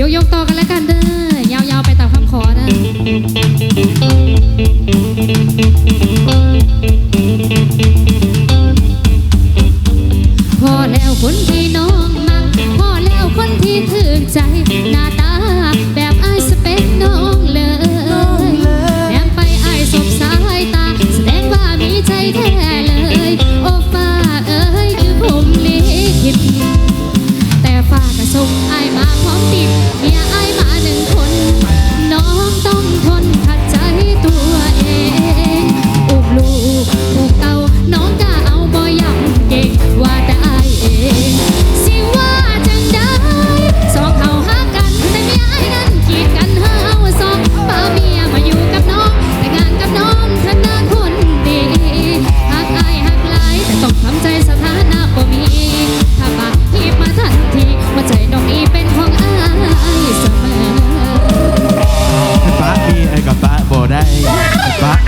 ยกยกต่อกันแล้วกันเด้อยาวๆไปตามคำขอเด้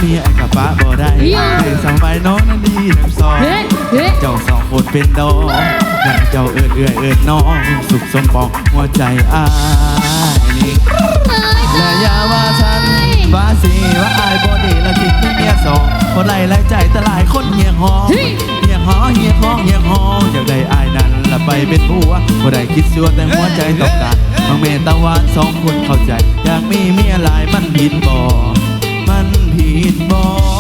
มีไอ้กับป้าบ่ได้เด็กสมัยน้องนั้นดีทั้งสองเฮ้เฮ้เจ้าสองคนเป็นดองนั่นเจ้าเอิดเอื่อยเอิดน้องสุขสมปองหัวใจอ้ายนี่เอ้ยและอย่าว่าฉันว่าสิว่าอายบ่ดีละคิดที่เมียสองคนไรไล่ใจแต่หลายคนเหียหอเหียหอเหียหอเหียหออยากได้อายนั้นละไปเป็นผัวบ่ได้คิดซัวแต่หัวใจต้องการบางเมตตะวันสองคนเข้าใจ อยากมีเมียหลายมันผิดบ่ มันผิดบอก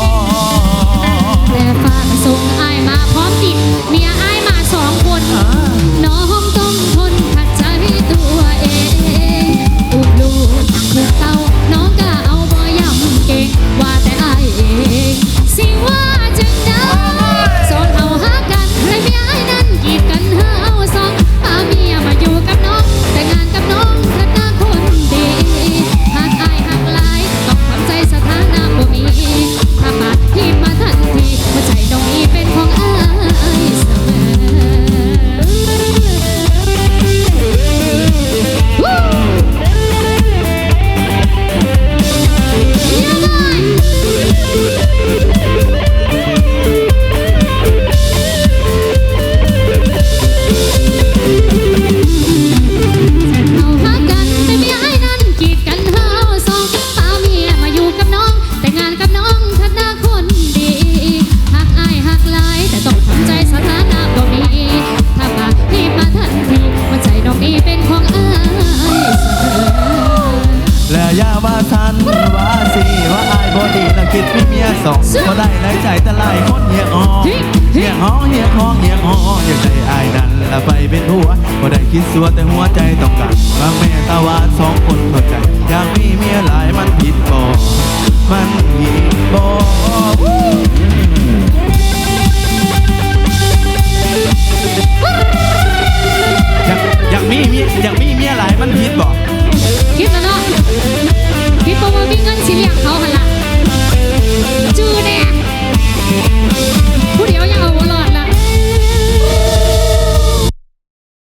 ดีละคิดมีเมียสองบ่ได้ไล่ใจแต่หลายคนเหียหอเหียหอเหียหอเหียหออยากได้อายนั้นละไปเป็นผัวบ่ได้คิดซัวแต่หัวใจต้องการบางแม่ตะวานสองคนเข้าใจอยากมีเมียหลายมันผิดบ่มันผิด